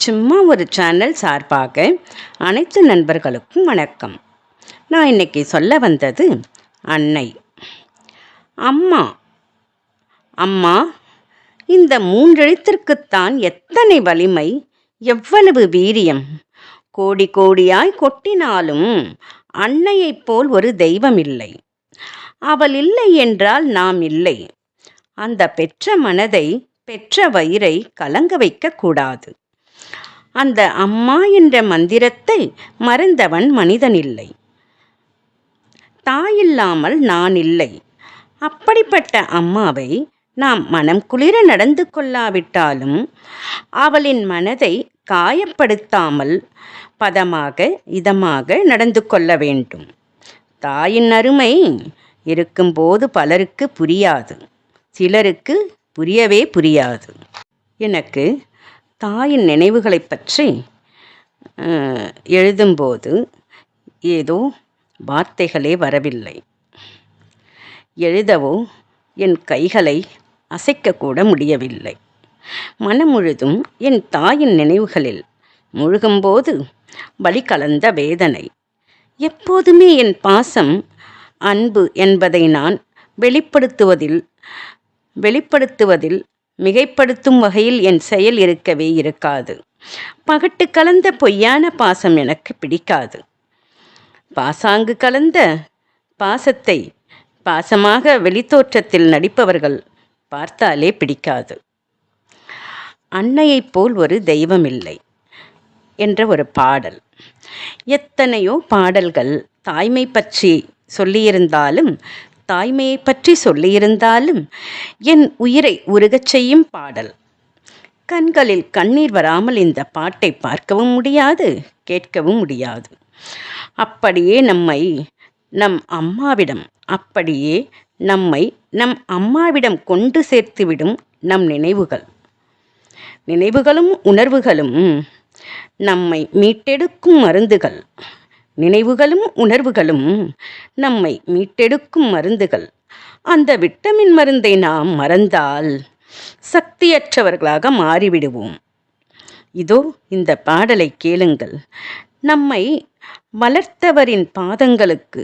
சும்மா ஒரு சேனல் சார்பாக அனைத்து நண்பர்களுக்கும் வணக்கம். நான் இன்னைக்கு சொல்ல வந்தது அன்னை. அம்மா. அம்மா இந்த மூன்றெழுத்திற்குத்தான் எத்தனை வலிமை எவ்வளவு வீரியம். கோடி கோடியாய் கொட்டினாலும் அன்னையைப் போல் ஒரு தெய்வம் இல்லை அவள் இல்லை என்றால் நாம் இல்லை. அந்த பெற்ற மனதை பெற்ற வயிறை கலங்க வைக்கக்கூடாது அந்த அம்மா என்ற மந்திரத்தை மறந்தவன் மனிதன் இல்லை தாயில்லாமல் நான் இல்லை அப்படிப்பட்ட அம்மாவை நாம் மனம் குளிர நடந்து கொள்ளாவிட்டாலும் அவளின் மனதை காயப்படுத்தாமல் பதமாக இதமாக நடந்து கொள்ள வேண்டும். தாயின் அருமை இருக்கும்போது பலருக்கு புரியாது. சிலருக்கு புரியவே புரியாது. எனக்கு தாயின் நினைவுகளைப் பற்றி எழுதும்போது ஏதோ வார்த்தைகளே வரவில்லை. எழுதவோ என் கைகளை அசைக்கக்கூட முடியவில்லை. மனம் முழுதும் என் தாயின் நினைவுகளில் முழுகும்போது வழி கலந்த வேதனை. எப்போதுமே என் பாசம் அன்பு என்பதை நான் வெளிப்படுத்துவதில் வெளிப்படுத்துவதில் மிகைப்படுத்தும் வகையில் என் செயல் இருக்கவே இருக்காது. பகட்டு கலந்த பொய்யான பாசம் எனக்கு பிடிக்காது. பாசாங்கு கலந்த பாசத்தை பாசமாக வெளித்தோற்றத்தில் நடிப்பவர்கள் பார்த்தாலே பிடிக்காது. அன்னையைப் போல் ஒரு தெய்வம் இல்லை என்ற ஒரு பாடல். எத்தனையோ பாடல்கள் தாய்மை பற்றி சொல்லியிருந்தாலும் தாய்மையை பற்றி சொல்லியிருந்தாலும் என் உயிரை உருகச் செய்யும் பாடல். கண்களில் கண்ணீர் வராமல் இந்த பாட்டை பார்க்கவும் முடியாது கேட்கவும் முடியாது. அப்படியே நம்மை நம் அம்மாவிடம் அப்படியே நம்மை நம் அம்மாவிடம் கொண்டு சேர்த்துவிடும் நம் நினைவுகள். நினைவுகளும் உணர்வுகளும் நம்மை மீட்டெடுக்கும் மருந்துகள். நினைவுகளும் உணர்வுகளும் நம்மை மீட்டெடுக்கும் மருந்துகள். அந்த விட்டமின் மருந்தை நாம் மறந்தால் சக்தியற்றவர்களாக மாறிவிடுவோம். இதோ இந்த பாடலை கேளுங்கள். நம்மை வளர்த்தவரின் பாதங்களுக்கு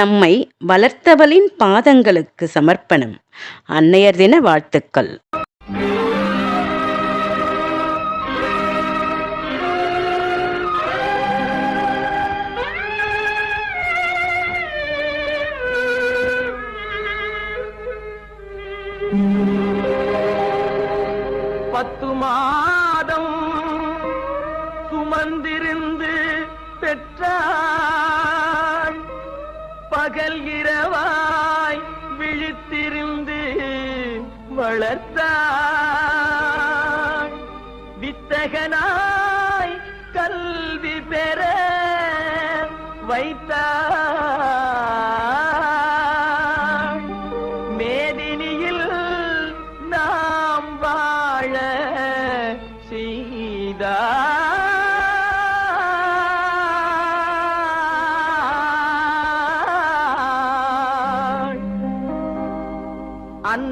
நம்மை வளர்த்தவளின் பாதங்களுக்கு சமர்ப்பணம். அன்னையர் தின வாழ்த்துக்கள். சுமந்திருந்து பெற்றாள் பகல் இரவாய் விழித்திருந்து வளர்த்தாள் வித்தகனாய் கல்வி பெற வைத்தாள்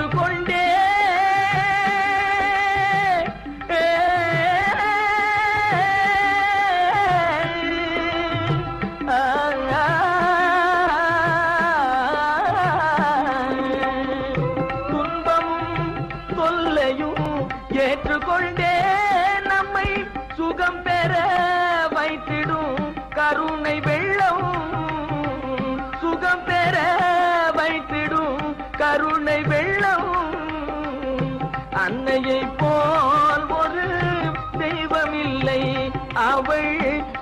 ஏற்றுக்கொண்டே துன்பமும் தொல்லையும் ஏற்றுக்கொண்டே நம்மை சுகம் பெற வைத்திடும் கருணை வெள்ளம். சுகம் பெற வைத்திடும் கருணை வெள்ளம்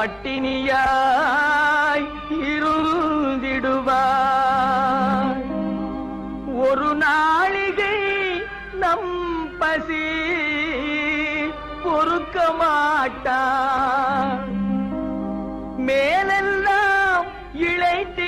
பட்டினியாய் இருந்திடுவார் ஒரு நாளிகை நம் பசி பொறுக்க மாட்டார் மேலெல்லாம் இழைத்து